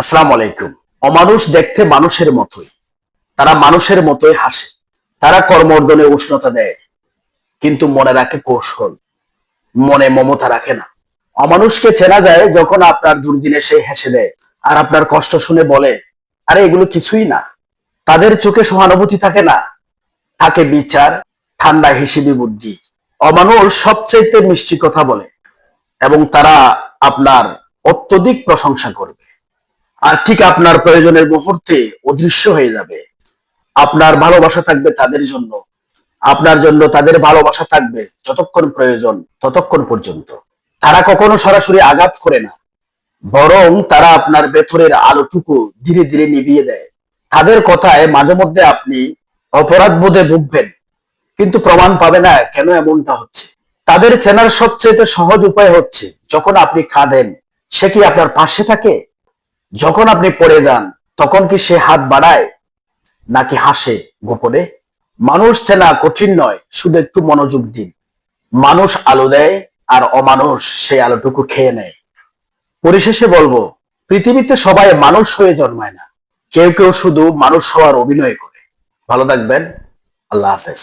আসসালামু আলাইকুম। অমানুষ দেখতে মানুষের মতোই। তারা মানুষের মতোই হাসে। তারা কর্মর্দনে উষ্ণতা দেয়। কিন্তু মনে রাখে কৌশল। মনে মমতা রাখে না। অমানুষকে চেনা যায় যখন আপনার দুর্দিনে সে হেসে দেয় আর আপনার কষ্ট শুনে বলে, আরে, এগুলো কিছুই না। তাদের চোখে সহানুভূতি থাকে না। থাকে বিচার, ঠান্ডা হিসেবে বুদ্ধি। অমানুষ সবচাইতে মিষ্টি কথা বলে এবং তারা আপনার অত্যধিক প্রশংসা করবে। আর ঠিক আপনার প্রয়োজনের মুহূর্তে অদৃশ্য হয়ে যাবে। আপনার ভালোবাসা থাকবে তাদের জন্য। আপনার জন্য তাদের ভালোবাসা থাকবে যতক্ষণ প্রয়োজন ততক্ষণ পর্যন্ত। তারা কখনো সরাসরি আঘাত করে না। বরং তারা আপনার ভেতরের আলোটুকু ধীরে ধীরে নিভিয়ে দেয়। তাদের কথায় মাঝে মধ্যে আপনি অপরাধ বোধে ভুগবেন, কিন্তু প্রমাণ পাবে না কেন এমনটা হচ্ছে। তাদের চেনার সবচেয়ে সহজ উপায় হচ্ছে, যখন আপনি কাঁদেন, সে কি আপনার পাশে থাকে? যখন আপনি পড়ে যান, তখন কি সে হাত বাড়ায়? নাকি হাসে গোপনে? মানুষ চেনা কঠিন নয়, শুধু একটু মনোযোগ দিন। মানুষ আলো দেয় আর অমানুষ সেই আলোটুকু খেয়ে নেয়। পরিশেষে বলব, পৃথিবীতে সবাই মানুষ হয়ে জন্মায় না। কেউ কেউ শুধু মানুষ হওয়ার অভিনয় করে। ভালো থাকবেন। আল্লাহ হাফেজ।